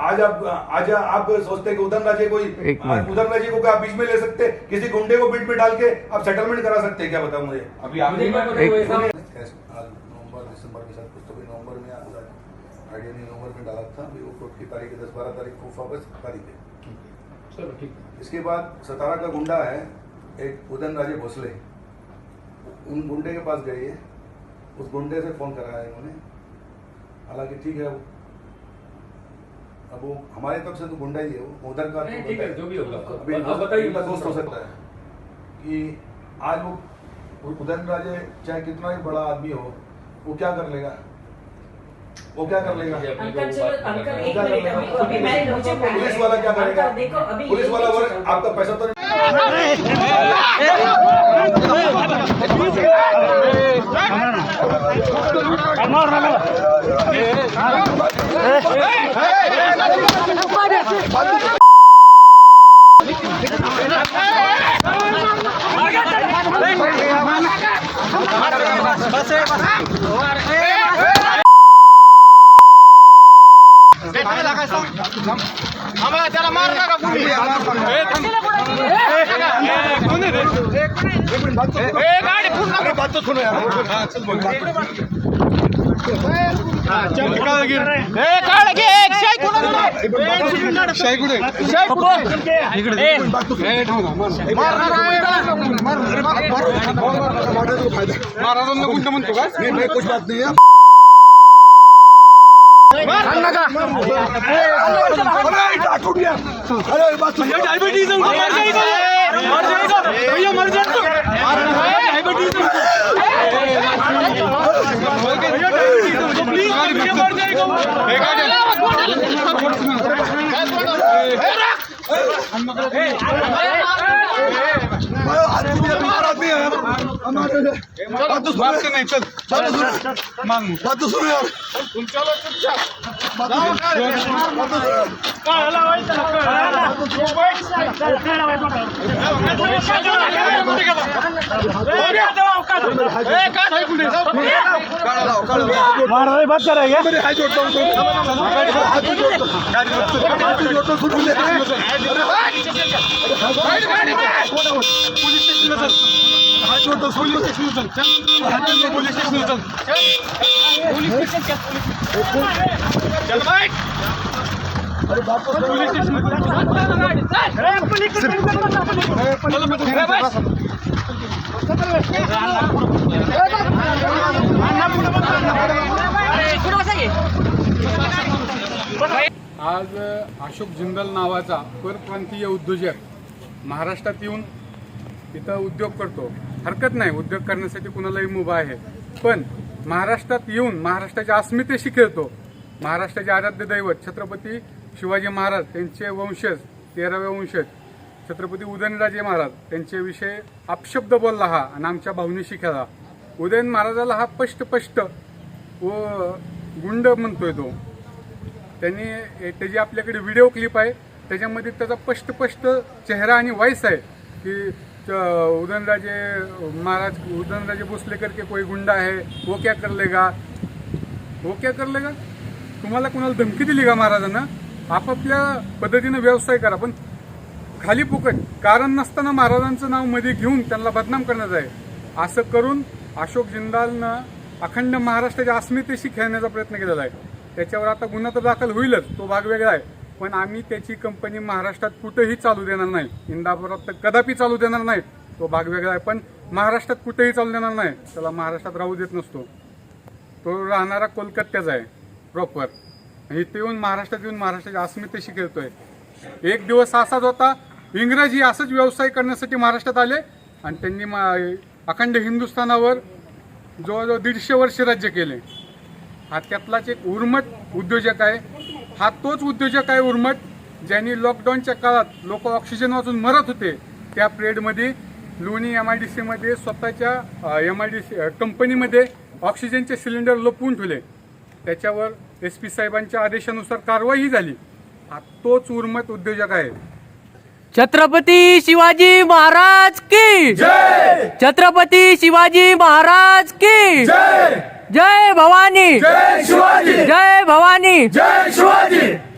आज आप आज आप सोचते हैं कि उदयन राजे कोई। उदयन राजे को क्या बीच में ले सकते? हैं? किसी गुंडे को बीच में डाल के आप सेटलमेंट करा सकते हैं क्या बताओ मुझे? अभी आज नवंबर दिसंबर के साथ कुछ तो भी नवंबर में आज आइडिया ने नवंबर में डाला था। अभी वो कोर्ट की तारीख है दस बारह तारीख को वापस तारीख है। चलो ठीक इसके बाद सतारा का गुंडा है एक उदयन राजे भोसले। उन गुंडे के पास गए ये उस गुंडे से फ़ोन कराया इन्होंने। हालाँकि ठीक है अब वो हमारे तरफ़ से तो गुंडा ही है वो उधर का नहीं, तो ठीक है, जो भी होगा। अभी आप बताइए। दोस्त हो सकता है। कि आज वो उदयन राजे चाहे कितना ही बड़ा आदमी हो वो क्या कर लेगा? वो क्या कर लेगा? अंकल चलो अंकल एक मिनट अभी मैं मुझे पुलिस वाला क्या करेगा? देखो अभी पुलिस वाला वर्ग आपका पैसा तो नहीं। कुछ बात नहीं है अरे बात सुन आदमी है बात तो सुन नहीं चल बात तो सुन बात तो सुन यार मेरे हाथ जोड़ता हूँ हाथ जोड़ता हूँ हाथ जोड़ता हूँ सुन ले हाथ जोड़ता हूँ सुन ले हाथ जोड़ता हूँ पुलिस स्टेशन चल अरे बात तो पुलिस स्टेशन आज अशोक जिंदल नावाचा परप्रांतीय उद्योजक महाराष्ट्रात येऊन इथं उद्योग करतो. हरकत नाही उद्योग करण्यासाठी कुणालाही मुभा आहे. पण महाराष्ट्रात येऊन महाराष्ट्राच्या अस्मितेशी खेळतो. महाराष्ट्राचे आराध्य दैवत छत्रपती शिवाजी महाराज त्यांचे वंशज तेरावे वंशज छत्रपती उदयनराजे महाराज त्यांच्याविषयी अपशब्द बोलला हा आणि आमच्या भावनेशी खेळा. उदयन महाराजाला हा पष्ट पष्ट व गुंड म्हणतोय तो. त्यांनी त्याची आपल्याकडे व्हिडिओ क्लिप आहे त्याच्यामध्ये त्याचा स्पष्ट चेहरा आणि वॉईस आहे की च- महाराज उदनराजे भोसलेकर के कोई गुंडा है वो क्या कर लेगा? वो क्या कर लेगा? तुम्हाला कोणाला धमकी दिली का महाराजांना? आपापल्या पद्धतीनं व्यवसाय करा पण खाली फुकट. कारण नसताना महाराजांचं नावमध्ये घेऊन त्यांना बदनाम करण्यात आहे. असं करून अशोक जिंदालनं अखंड महाराष्ट्राच्या अस्मितेशी खेळण्याचा प्रयत्न केलेला आहे. त्याच्यावर आता गुन्हा तर दाखल होईलच तो भाग वेगळा आहे. पण आम्ही त्याची कंपनी महाराष्ट्रात कुठेही चालू देणार नाही. इंदापुरात तर कदापि चालू देणार नाही तो भाग वेगळा आहे. पण महाराष्ट्रात कुठेही चालू देणार नाही. त्याला महाराष्ट्रात राहू देत नसतो. तो राहणारा कोलकात्याचा आहे प्रॉपर इथे येऊन महाराष्ट्रात येऊन महाराष्ट्राच्या अस्मितेशी खेळतोय. एक दिवस असाच होता इंग्रजी असंच व्यवसाय करण्यासाठी महाराष्ट्रात आले आणि त्यांनी मा- अखंड हिंदुस्थानावर जवळजवळ दीडशे वर्ष राज्य केले. हा त्यातलाच एक उर्मट उद्योजक आहे. हा तोच उद्योजक आहे उर्मट ज्यांनी लॉकडाऊनच्या काळात लोक ऑक्सिजन वाचून मरत होते. त्या पिरियडमध्ये लोणी एम आय डी सीमध्ये स्वतःच्या एम आय डी सी कंपनीमध्ये ऑक्सिजनचे सिलेंडर लपवून ठेवले. त्याच्यावर एस पी साहेबांच्या आदेशानुसार कारवाई झाली. हा तोच उर्मट उद्योजक आहे. छत्रपती शिवाजी महाराज की छत्रपती शिवाजी महाराज की जय भवानी! जय शिवाजी! जय भवानी! जय शिवाजी!